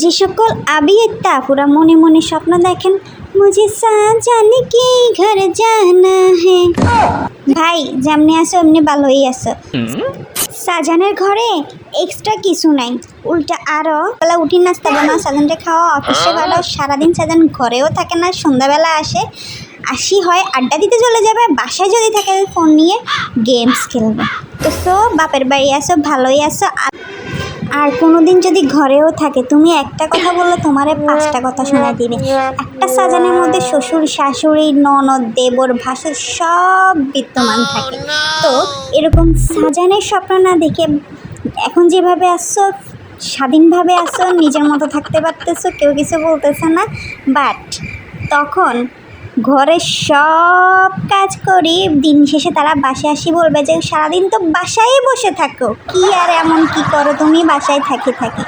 যে সকল আবিয়েত্তা পুরা মনে মনে স্বপ্ন দেখেন মুঝে সাজানে কি ঘর জানা হে। ভাই, যেমনি আসো এমনি ভালোই আসো সাজানের ঘরে এক্সট্রা কিছু নাই। উল্টা আরও বেলা উঠি নাস্তা বানাও সাজানটা খাওয়া, অফিসে পাঠাও সারাদিন সাজান ঘরেও থাকে না, সন্ধ্যাবেলা আসে, আসি হয় আড্ডা দিতে চলে যাবে, বাসায় যদি থাকে ফোন নিয়ে গেমস খেলবে। তো সো, বাপের বাড়ি আসো ভালোই আসো আর আর কোনোদিন যদি ঘরেও থাকে, তুমি একটা কথা বললে তোমারে পাঁচটা কথা শোনা দিবে। একটা সাজানের মধ্যে শ্বশুর, শাশুড়ি, ননদ, দেবর, ভাসুর সব বিদ্যমান থাকে। তো এরকম সাজানের স্বপ্ন না দেখে এখন যেভাবে আসছো, স্বাধীনভাবে আসছো নিজের মতো থাকতে পারতেছো, কেউ কিছু বলতেছে না বাট তখন ঘরের সব কাজ করি, দিন শেষে তারা বাসায় আসি বলবে যে, সারাদিন তো বাসায় বসে থাকো। কি আর এমন কি করো? তুমি বাসায় থাকি থাকি।